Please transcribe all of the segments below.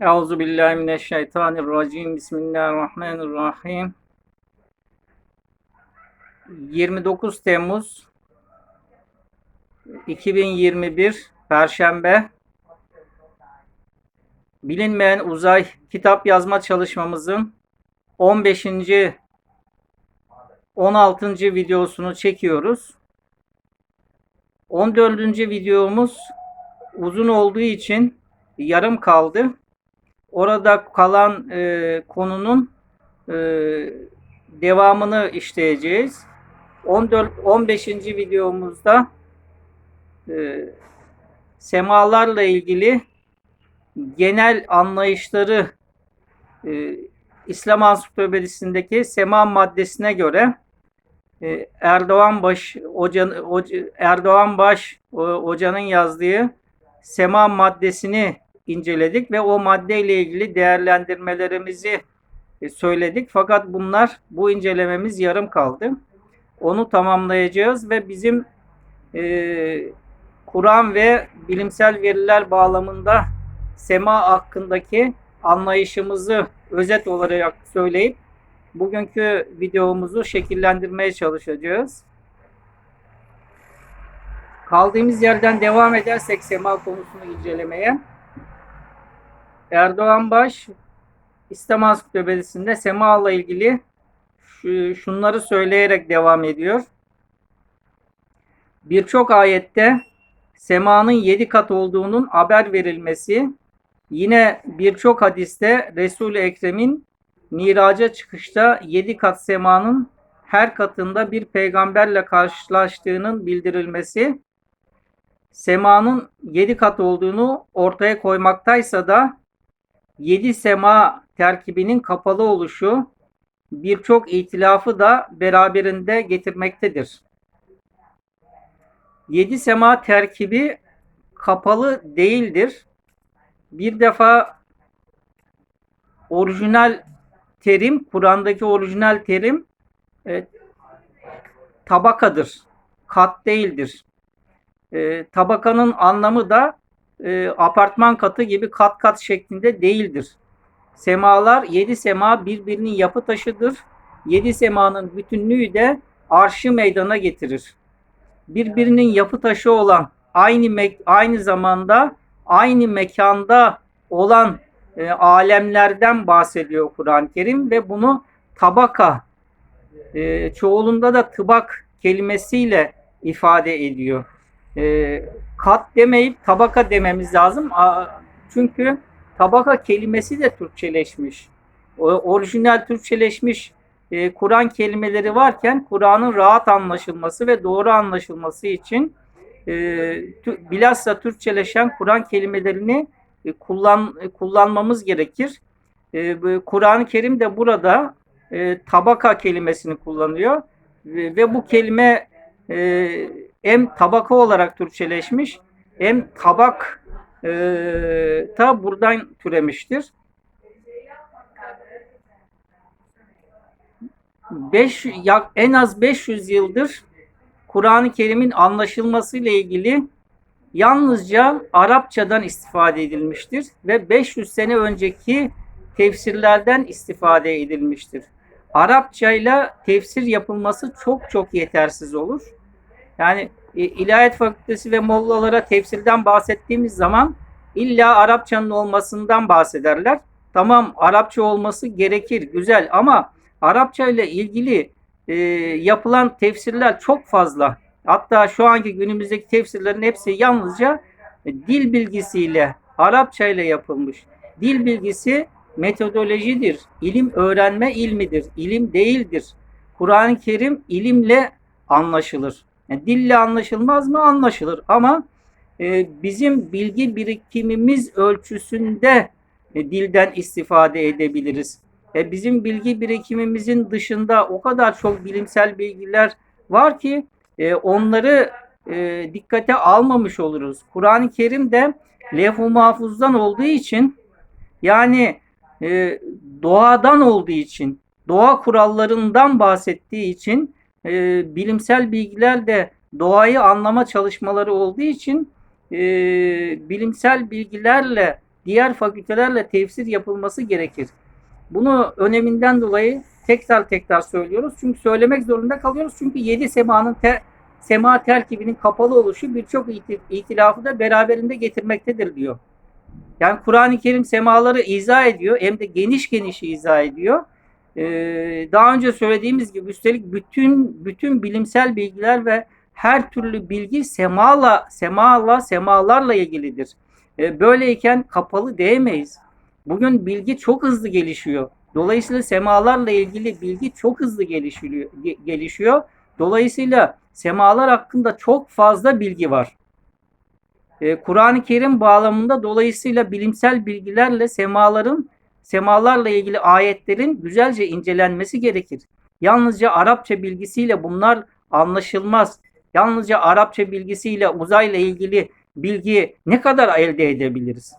Euzu billahi mineşşeytanirracim. Bismillahirrahmanirrahim. 29 Temmuz 2021 Perşembe Bilinmeyen Uzay kitap yazma çalışmamızın 15. 16. videosunu çekiyoruz. 14. videomuz uzun olduğu için yarım kaldı. Orada kalan e, konunun e, devamını işleyeceğiz. 14 15. videomuzda e, semalarla ilgili genel anlayışları e, İslam Ansiklopedisindeki sema maddesine göre e, Erdoğan Baş Hoca, Erdoğan Baş o- hocanın yazdığı sema maddesini inceledik ve o maddeyle ilgili değerlendirmelerimizi e, söyledik. Fakat bunlar bu incelememiz yarım kaldı. Onu tamamlayacağız ve bizim e, Kur'an ve bilimsel veriler bağlamında sema hakkındaki anlayışımızı özet olarak söyleyip bugünkü videomuzu şekillendirmeye çalışacağız. Kaldığımız yerden devam edersek sema konusunu incelemeye. Erdoğan Baş İslam Ansiklopedisinde sema ile ilgili şu- şunları söyleyerek devam ediyor. Birçok ayette semanın yedi kat olduğunun haber verilmesi, yine birçok hadiste Resul-i Ekrem'in miraca çıkışta yedi kat semanın her katında bir peygamberle karşılaştığının bildirilmesi, semanın yedi kat olduğunu ortaya koymaktaysa da yedi sema terkibinin kapalı oluşu birçok itilafı da beraberinde getirmektedir. Yedi sema terkibi kapalı değildir. Bir defa orijinal terim, Kur'an'daki orijinal terim e, tabakadır. Kat değildir. E, tabakanın anlamı da e, apartman katı gibi kat kat şeklinde değildir. Semalar, yedi sema birbirinin yapı taşıdır. Yedi semanın bütünlüğü de arşı meydana getirir. Birbirinin yapı taşı olan, aynı aynı zamanda aynı mekanda olan e, alemlerden bahsediyor Kur'an-ı Kerim ve bunu tabaka e, çoğulunda da tıbak kelimesiyle ifade ediyor. E, kat demeyip tabaka dememiz lazım. Çünkü tabaka kelimesi de Türkçeleşmiş. Orijinal Türkçeleşmiş e, Kur'an kelimeleri varken Kur'an'ın rahat anlaşılması ve doğru anlaşılması için e, bilhassa Türkçeleşen Kur'an kelimelerini e, kullan kullanmamız gerekir. Kur'an-ı Kerim de burada tabaka kelimesini kullanıyor ve bu kelime e, hem tabaka olarak Türkçeleşmiş hem tabak e, ta buradan türemiştir. 5 yak- en az 500 yıldır Kur'an-ı Kerim'in anlaşılması ile ilgili yalnızca Arapçadan istifade edilmiştir ve 500 sene önceki tefsirlerden istifade edilmiştir. Arapçayla tefsir yapılması çok çok yetersiz olur. Yani e, İlahiyat Fakültesi ve mollalara tefsirden bahsettiğimiz zaman illa Arapçanın olmasından bahsederler. Tamam Arapça olması gerekir, güzel ama Arapça ile ilgili e, yapılan tefsirler çok fazla. Hatta şu anki günümüzdeki tefsirlerin hepsi yalnızca e, dil bilgisiyle, Arapça ile yapılmış. Dil bilgisi metodolojidir, ilim öğrenme ilmidir, ilim değildir. Kur'an-ı Kerim ilimle anlaşılır. Yani dille anlaşılmaz mı? Anlaşılır ama e, bizim bilgi birikimimiz ölçüsünde e, dilden istifade edebiliriz. E, bizim bilgi birikimimizin dışında o kadar çok bilimsel bilgiler var ki e, onları e, dikkate almamış oluruz. Kur'an-ı Kerim de levh-u mahfuzdan olduğu için yani e, doğadan olduğu için, doğa kurallarından bahsettiği için e, bilimsel bilgiler de doğayı anlama çalışmaları olduğu için e, bilimsel bilgilerle diğer fakültelerle tefsir yapılması gerekir. Bunu öneminden dolayı tekrar tekrar söylüyoruz. Çünkü söylemek zorunda kalıyoruz. Çünkü yedi semanın te, sema terkibinin kapalı oluşu birçok iti- itilafı da beraberinde getirmektedir diyor. Yani Kur'an-ı Kerim semaları izah ediyor. Hem de geniş geniş izah ediyor. Ee, daha önce söylediğimiz gibi üstelik bütün bütün bilimsel bilgiler ve her türlü bilgi semala, semala, semalarla ilgilidir. Ee, böyleyken kapalı değmeyiz. Bugün bilgi çok hızlı gelişiyor. Dolayısıyla semalarla ilgili bilgi çok hızlı gelişiyor. ge- gelişiyor. Dolayısıyla semalar hakkında çok fazla bilgi var. Ee, Kur'an-ı Kerim bağlamında dolayısıyla bilimsel bilgilerle semaların semalarla ilgili ayetlerin güzelce incelenmesi gerekir. Yalnızca Arapça bilgisiyle bunlar anlaşılmaz. Yalnızca Arapça bilgisiyle uzayla ilgili bilgi ne kadar elde edebiliriz?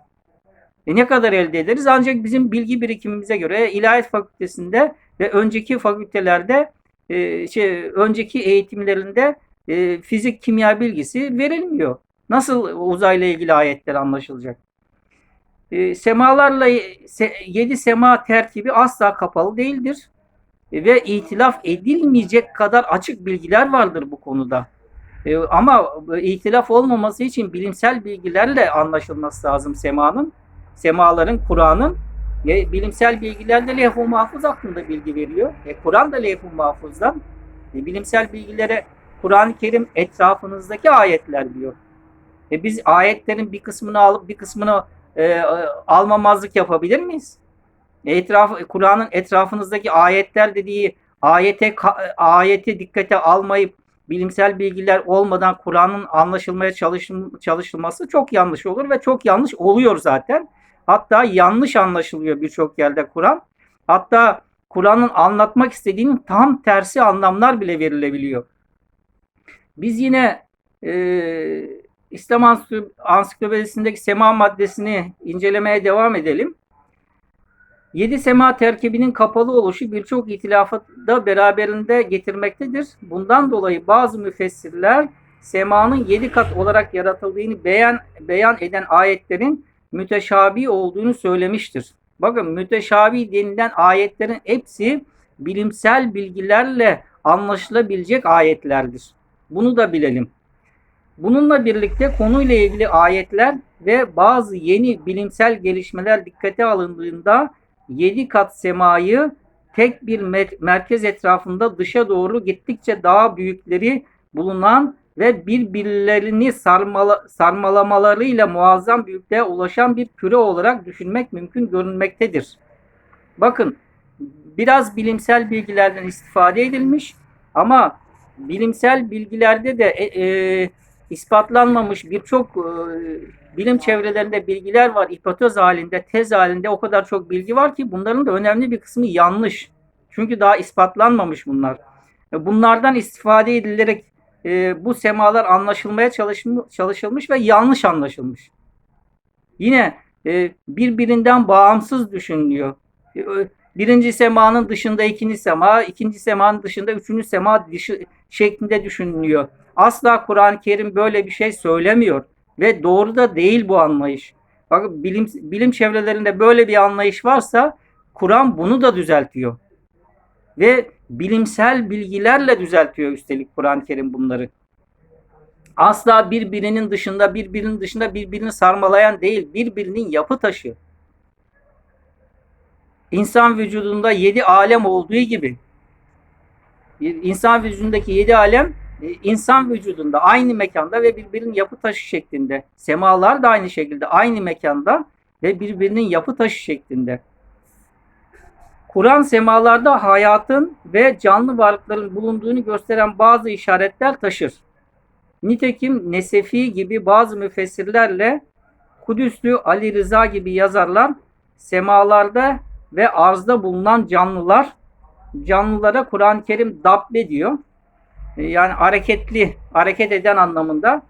E ne kadar elde ederiz? Ancak bizim bilgi birikimimize göre İlahiyat Fakültesinde ve önceki fakültelerde e, şey, önceki eğitimlerinde e, fizik, kimya bilgisi verilmiyor. Nasıl uzayla ilgili ayetler anlaşılacak? E, semalarla se, yedi sema terkibi asla kapalı değildir. E, ve itilaf edilmeyecek kadar açık bilgiler vardır bu konuda. E, ama itilaf olmaması için bilimsel bilgilerle anlaşılması lazım semanın. Semaların, Kur'an'ın bilimsel bilgilerle levh-u mahfuz hakkında bilgi veriyor. E, Kur'an da levh-u mahfuzdan. E, bilimsel bilgilere Kur'an-ı Kerim etrafınızdaki ayetler diyor. E, biz ayetlerin bir kısmını alıp bir kısmını e, almamazlık yapabilir miyiz? Etraf, Kur'an'ın etrafınızdaki ayetler dediği ayete ayeti dikkate almayıp bilimsel bilgiler olmadan Kur'an'ın anlaşılmaya çalışıl- çalışılması çok yanlış olur ve çok yanlış oluyor zaten. Hatta yanlış anlaşılıyor birçok yerde Kur'an. Hatta Kur'an'ın anlatmak istediğinin tam tersi anlamlar bile verilebiliyor. Biz yine e, İslam Ansiklo- Ansiklopedisindeki sema maddesini incelemeye devam edelim. Yedi sema terkibinin kapalı oluşu birçok itilafı da beraberinde getirmektedir. Bundan dolayı bazı müfessirler semanın yedi kat olarak yaratıldığını beyan, beyan eden ayetlerin müteşabi olduğunu söylemiştir. Bakın müteşabi denilen ayetlerin hepsi bilimsel bilgilerle anlaşılabilecek ayetlerdir. Bunu da bilelim. Bununla birlikte konuyla ilgili ayetler ve bazı yeni bilimsel gelişmeler dikkate alındığında yedi kat semayı tek bir mer- merkez etrafında dışa doğru gittikçe daha büyükleri bulunan ve birbirlerini sarmala, sarmalamalarıyla muazzam büyüklüğe ulaşan bir küre olarak düşünmek mümkün görünmektedir. Bakın biraz bilimsel bilgilerden istifade edilmiş ama bilimsel bilgilerde de e, e, ispatlanmamış birçok e, bilim çevrelerinde bilgiler var. Hipotez halinde, tez halinde o kadar çok bilgi var ki bunların da önemli bir kısmı yanlış. Çünkü daha ispatlanmamış bunlar. E, Bunlardan istifade edilerek e, bu semalar anlaşılmaya çalışılmış, çalışılmış ve yanlış anlaşılmış. Yine e, birbirinden bağımsız düşünülüyor. E, Birinci semanın dışında ikinci sema, ikinci semanın dışında üçüncü sema dışı şeklinde düşünülüyor. Asla Kur'an-ı Kerim böyle bir şey söylemiyor ve doğru da değil bu anlayış. Bakın bilim bilim çevrelerinde böyle bir anlayış varsa Kur'an bunu da düzeltiyor. Ve bilimsel bilgilerle düzeltiyor üstelik Kur'an-ı Kerim bunları. Asla birbirinin dışında, birbirinin dışında birbirini sarmalayan değil, birbirinin yapı taşı. İnsan vücudunda yedi alem olduğu gibi insan vücudundaki yedi alem e, insan vücudunda aynı mekanda ve birbirinin yapı taşı şeklinde. Semalar da aynı şekilde aynı mekanda ve birbirinin yapı taşı şeklinde. Kur'an semalarda hayatın ve canlı varlıkların bulunduğunu gösteren bazı işaretler taşır. Nitekim Nesefi gibi bazı müfessirlerle Kudüslü Ali Rıza gibi yazarlar semalarda ve arzda bulunan canlılar canlılara Kur'an-ı Kerim dabbe diyor. E, Yani hareketli, hareket eden anlamında.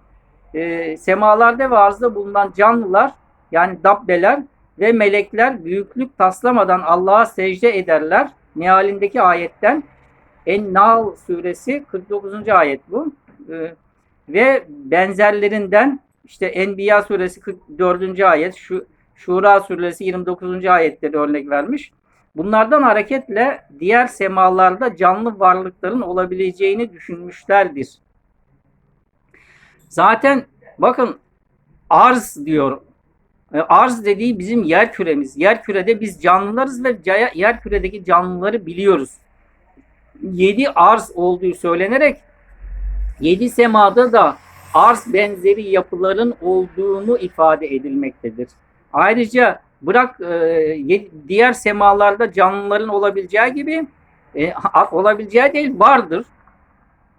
E, semalarda ve arzda bulunan canlılar yani dabbeler ve melekler büyüklük taslamadan Allah'a secde ederler. Mealindeki ayetten En-Nahl suresi 49. ayet bu. E, ve benzerlerinden işte Enbiya suresi 44. ayet şu Şura suresi 29. ayetleri örnek vermiş. Bunlardan hareketle diğer semalarda canlı varlıkların olabileceğini düşünmüşlerdir. Zaten bakın arz diyor. E, Arz dediği bizim yer küremiz. Yer kürede biz canlılarız ve yer küredeki canlıları biliyoruz. Yedi arz olduğu söylenerek yedi semada da arz benzeri yapıların olduğunu ifade edilmektedir. Ayrıca bırak e, diğer semalarda canlıların olabileceği gibi e, olabileceği değil vardır.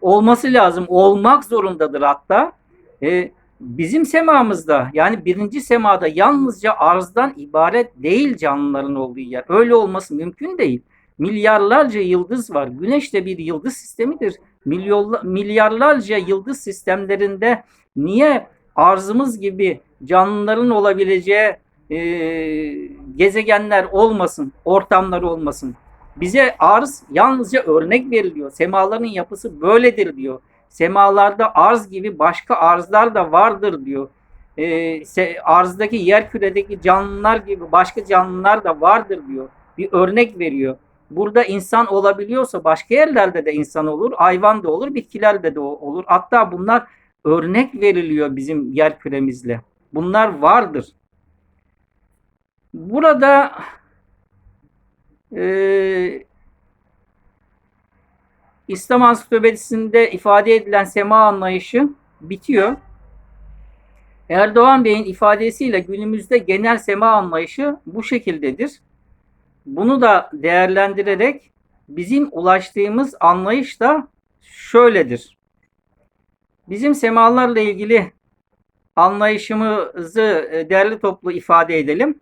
Olması lazım. Olmak zorundadır hatta. E, bizim semamızda yani birinci semada yalnızca arzdan ibaret değil canlıların olduğu yer. Öyle olması mümkün değil. Milyarlarca yıldız var. Güneş de bir yıldız sistemidir. Milyonla, milyarlarca yıldız sistemlerinde niye arzımız gibi canlıların olabileceği e, gezegenler olmasın, ortamlar olmasın? Bize arz yalnızca örnek veriliyor. Semaların yapısı böyledir diyor. Semalarda arz gibi başka arzlar da vardır diyor. Se- arzdaki yer küredeki canlılar gibi başka canlılar da vardır diyor. Bir örnek veriyor. Burada insan olabiliyorsa başka yerlerde de insan olur, hayvan da olur, bitkilerde de olur. Hatta bunlar örnek veriliyor bizim yer küremizle. Bunlar vardır. Burada eee İslam Ansiklopedisi'nde ifade edilen sema anlayışı bitiyor. Erdoğan Bey'in ifadesiyle günümüzde genel sema anlayışı bu şekildedir. Bunu da değerlendirerek bizim ulaştığımız anlayış da şöyledir. Bizim semalarla ilgili anlayışımızı e, derli toplu ifade edelim.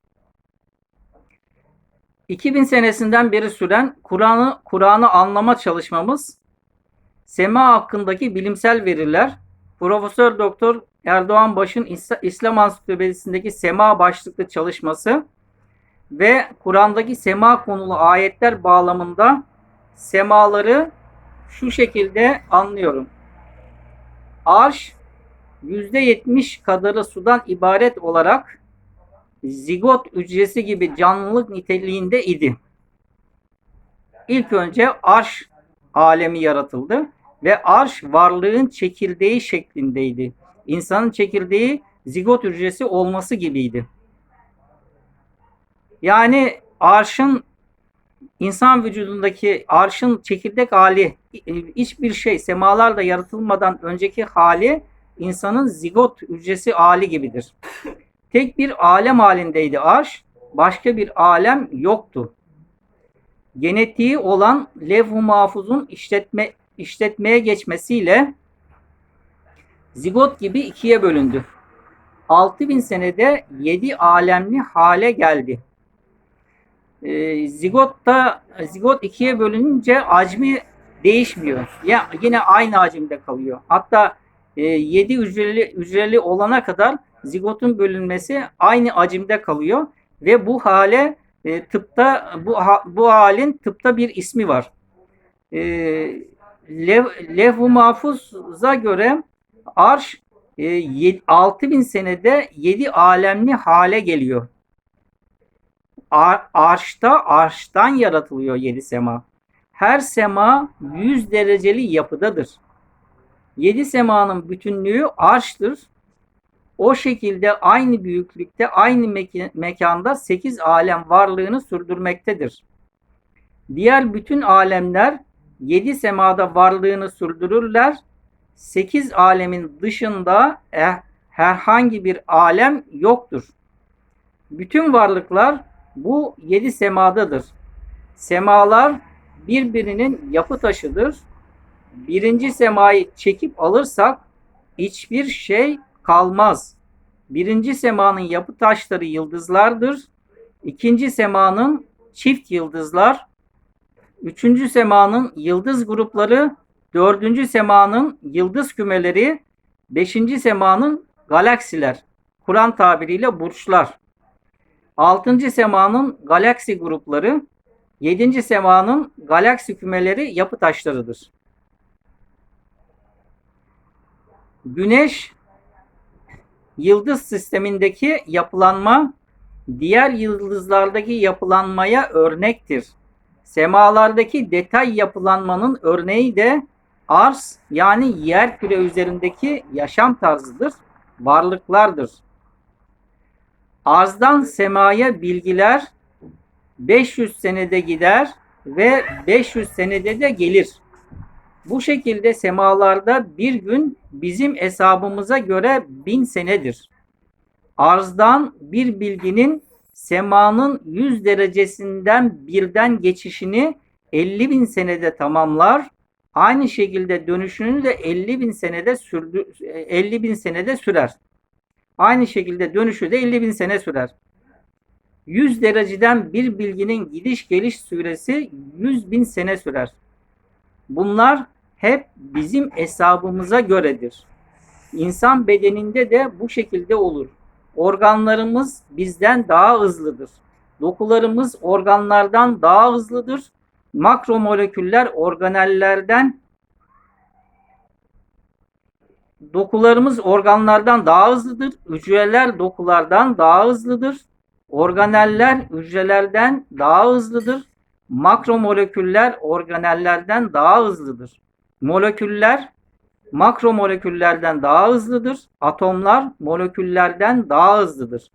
2000 senesinden beri süren Kur'an'ı Kur'an'ı anlama çalışmamız, sema hakkındaki bilimsel veriler, Profesör Doktor Erdoğan Baş'ın İs- İslam Ansiklopedisindeki sema başlıklı çalışması ve Kur'an'daki sema konulu ayetler bağlamında semaları şu şekilde anlıyorum. Arş %70 kadarı sudan ibaret olarak zigot hücresi gibi canlılık niteliğinde idi. İlk önce arş alemi yaratıldı ve arş varlığın çekirdeği şeklindeydi. İnsanın çekirdeği zigot hücresi olması gibiydi. Yani arşın insan vücudundaki arşın çekirdek hali hiçbir şey semalarla yaratılmadan önceki hali insanın zigot hücresi hali gibidir. Tek bir alem halindeydi arş, başka bir alem yoktu. Genetiği olan levh-u mahfuzun işletme, işletmeye geçmesiyle zigot gibi ikiye bölündü. 6000 senede 7 alemli hale geldi. Ee, zigotta zigot ikiye bölününce hacmi değişmiyor. Ya yine aynı hacimde kalıyor. Hatta e, 7 hücreli hücreli olana kadar zigotun bölünmesi aynı hacimde kalıyor ve bu hale e, tıpta bu ha- bu halin tıpta bir ismi var. E, lev, levh-u mahfuza göre arş e, yed- 6000 senede 7 alemli hale geliyor. Ar- arşta arştan yaratılıyor yedi sema. Her sema 100 dereceli yapıdadır. Yedi semanın bütünlüğü arştır. O şekilde aynı büyüklükte, aynı meka- mekanda 8 alem varlığını sürdürmektedir. Diğer bütün alemler 7 semada varlığını sürdürürler. 8 alemin dışında eh- herhangi bir alem yoktur. Bütün varlıklar bu 7 semadadır. Semalar birbirinin yapı taşıdır. Birinci semayı çekip alırsak hiçbir şey kalmaz. Birinci semanın yapı taşları yıldızlardır. İkinci semanın çift yıldızlar. Üçüncü semanın yıldız grupları. Dördüncü semanın yıldız kümeleri. Beşinci semanın galaksiler. Kur'an tabiriyle burçlar. Altıncı semanın galaksi grupları. Yedinci semanın galaksi kümeleri yapı taşlarıdır. Güneş yıldız sistemindeki yapılanma diğer yıldızlardaki yapılanmaya örnektir. Semalardaki detay yapılanmanın örneği de arz yani yer küre üzerindeki yaşam tarzıdır, varlıklardır. Arzdan semaya bilgiler 500 senede gider ve 500 senede de gelir. Bu şekilde semalarda bir gün bizim hesabımıza göre bin senedir. Arzdan bir bilginin semanın 100 derecesinden birden geçişini 50 bin senede tamamlar. Aynı şekilde dönüşünü de 50 bin senede sürdü, 50 bin senede sürer. Aynı şekilde dönüşü de 50 bin sene sürer. 100 dereceden bir bilginin gidiş geliş süresi 100 bin sene sürer. Bunlar hep bizim hesabımıza göredir. İnsan bedeninde de bu şekilde olur. Organlarımız bizden daha hızlıdır. Dokularımız organlardan daha hızlıdır. Makromoleküller organellerden dokularımız organlardan daha hızlıdır. Hücreler dokulardan daha hızlıdır. Organeller hücrelerden daha hızlıdır. Makromoleküller organellerden daha hızlıdır. Moleküller makromoleküllerden daha hızlıdır. Atomlar moleküllerden daha hızlıdır.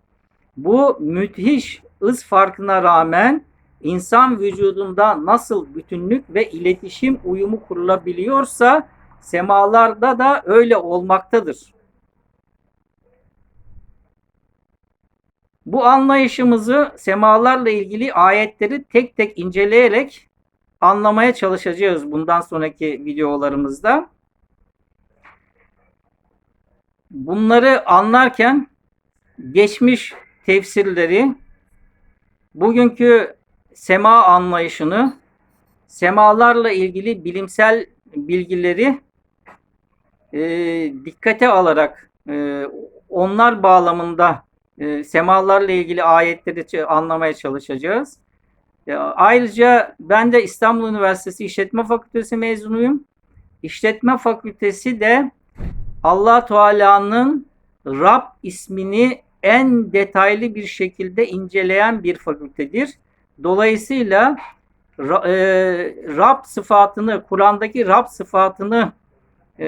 Bu müthiş hız farkına rağmen insan vücudunda nasıl bütünlük ve iletişim uyumu kurulabiliyorsa semalarda da öyle olmaktadır. Bu anlayışımızı semalarla ilgili ayetleri tek tek inceleyerek anlamaya çalışacağız bundan sonraki videolarımızda. Bunları anlarken geçmiş tefsirleri, bugünkü sema anlayışını, semalarla ilgili bilimsel bilgileri e, dikkate alarak e, onlar bağlamında e, semalarla ilgili ayetleri anlamaya çalışacağız. Ayrıca ben de İstanbul Üniversitesi İşletme Fakültesi mezunuyum. İşletme Fakültesi de Allah Teala'nın Rab ismini en detaylı bir şekilde inceleyen bir fakültedir. Dolayısıyla e, Rab sıfatını, Kur'an'daki Rab sıfatını e,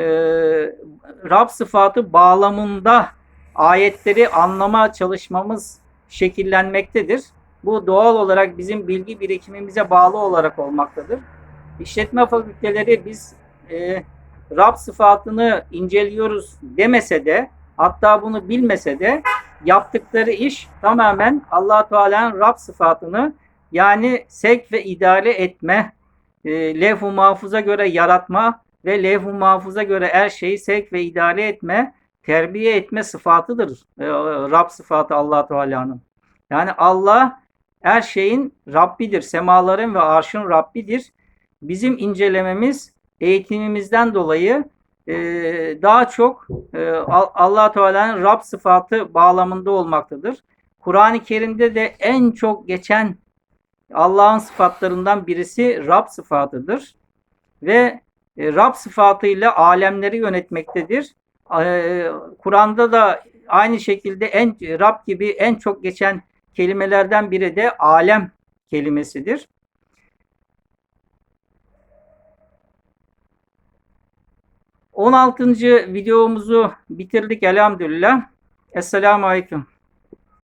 Rab sıfatı bağlamında ayetleri anlama çalışmamız şekillenmektedir. Bu doğal olarak bizim bilgi birikimimize bağlı olarak olmaktadır. İşletme fakülteleri biz e, Rab sıfatını inceliyoruz demese de hatta bunu bilmese de yaptıkları iş tamamen allah Teala'nın Rab sıfatını yani sevk ve idare etme, e, levh-u mahfuza göre yaratma ve levh-u mahfuza göre her şeyi sevk ve idare etme, terbiye etme sıfatıdır. E, Rab sıfatı allah Teala'nın. Yani Allah her şeyin Rabbidir. Semaların ve arşın Rabbidir. Bizim incelememiz eğitimimizden dolayı e, daha çok e, allah Teala'nın Rab sıfatı bağlamında olmaktadır. Kur'an-ı Kerim'de de en çok geçen Allah'ın sıfatlarından birisi Rab sıfatıdır. Ve e, Rab sıfatıyla alemleri yönetmektedir. E, Kur'an'da da aynı şekilde en Rab gibi en çok geçen kelimelerden biri de alem kelimesidir. On altıncı videomuzu bitirdik elhamdülillah. Esselamu Aleyküm.